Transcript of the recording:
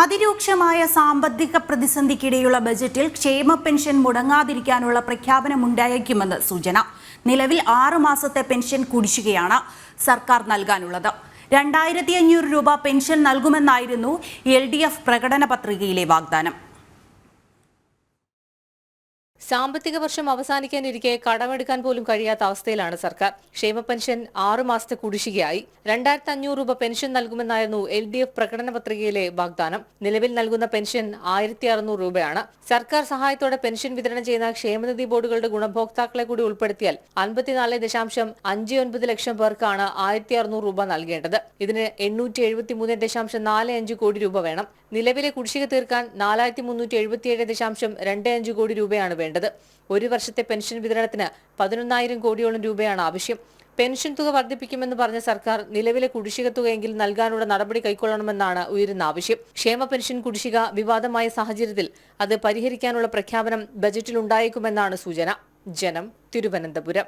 അതിരൂക്ഷമായ സാമ്പത്തിക പ്രതിസന്ധിക്കിടെയുള്ള ബജറ്റിൽ ക്ഷേമ പെൻഷൻ മുടങ്ങാതിരിക്കാനുള്ള പ്രഖ്യാപനമുണ്ടായേക്കുമെന്ന് സൂചന. നിലവിൽ ആറു മാസത്തെ പെൻഷൻ കുടിശ്ശികയാണ് സർക്കാർ നൽകാനുള്ളത്. രണ്ടായിരത്തി അഞ്ഞൂറ് രൂപ പെൻഷൻ നൽകുമെന്നായിരുന്നു എൽ ഡി എഫ് പ്രകടന പത്രികയിലെ വാഗ്ദാനം. സാമ്പത്തിക വർഷം അവസാനിക്കാനിരിക്കെ കടമെടുക്കാൻ പോലും കഴിയാത്ത അവസ്ഥയിലാണ് സർക്കാർ. ക്ഷേമ പെൻഷൻ ആറു മാസത്തെ കുടിശ്ശികയായി. രണ്ടായിരത്തി അഞ്ഞൂറ് രൂപ പെൻഷൻ നൽകുമെന്നായിരുന്നു എൽ ഡി എഫ് പ്രകടന പത്രികയിലെ വാഗ്ദാനം. നിലവിൽ നൽകുന്ന പെൻഷൻ ആയിരത്തി അറുന്നൂറ് രൂപയാണ്. സർക്കാർ സഹായത്തോടെ പെൻഷൻ വിതരണം ചെയ്യുന്ന ക്ഷേമനിധി ബോർഡുകളുടെ ഗുണഭോക്താക്കളെ കൂടി ഉൾപ്പെടുത്തിയാൽ അൻപത്തിനാല് ദശാംശം അഞ്ച് ഒൻപത് ലക്ഷം പേർക്കാണ് ആയിരത്തി അറുന്നൂറ് രൂപ നൽകേണ്ടത്. ഇതിന് എണ്ണൂറ്റി എഴുപത്തി മൂന്ന് ദശാംശം നാല് അഞ്ച് കോടി രൂപ വേണം. നിലവിലെ കുടിശ്ശിക തീർക്കാൻ നാലായിരത്തി മുന്നൂറ്റി എഴുപത്തിയേഴ് ദശാംശം രണ്ട് അഞ്ച് കോടി രൂപയാണ് വേണ്ടത്. ഒരു വർഷത്തെ പെൻഷൻ വിതരണത്തിന് പതിനൊന്നായിരം കോടിയോളം രൂപയാണ് ആവശ്യം. പെൻഷൻ തുക വർദ്ധിപ്പിക്കുമെന്ന് പറഞ്ഞ സർക്കാർ നിലവിലെ കുടിശ്ശിക തുകയെങ്കിൽ നൽകാനുള്ള നടപടി കൈക്കൊള്ളണമെന്നാണ് ഉയരുന്ന ആവശ്യം. ക്ഷേമ പെൻഷൻ കുടിശ്ശിക വിവാദമായ സാഹചര്യത്തിൽ അത് പരിഹരിക്കാനുള്ള പ്രഖ്യാപനം ബജറ്റിൽ ഉണ്ടായേക്കുമെന്നാണ് സൂചന. ജനം തിരുവനന്തപുരം.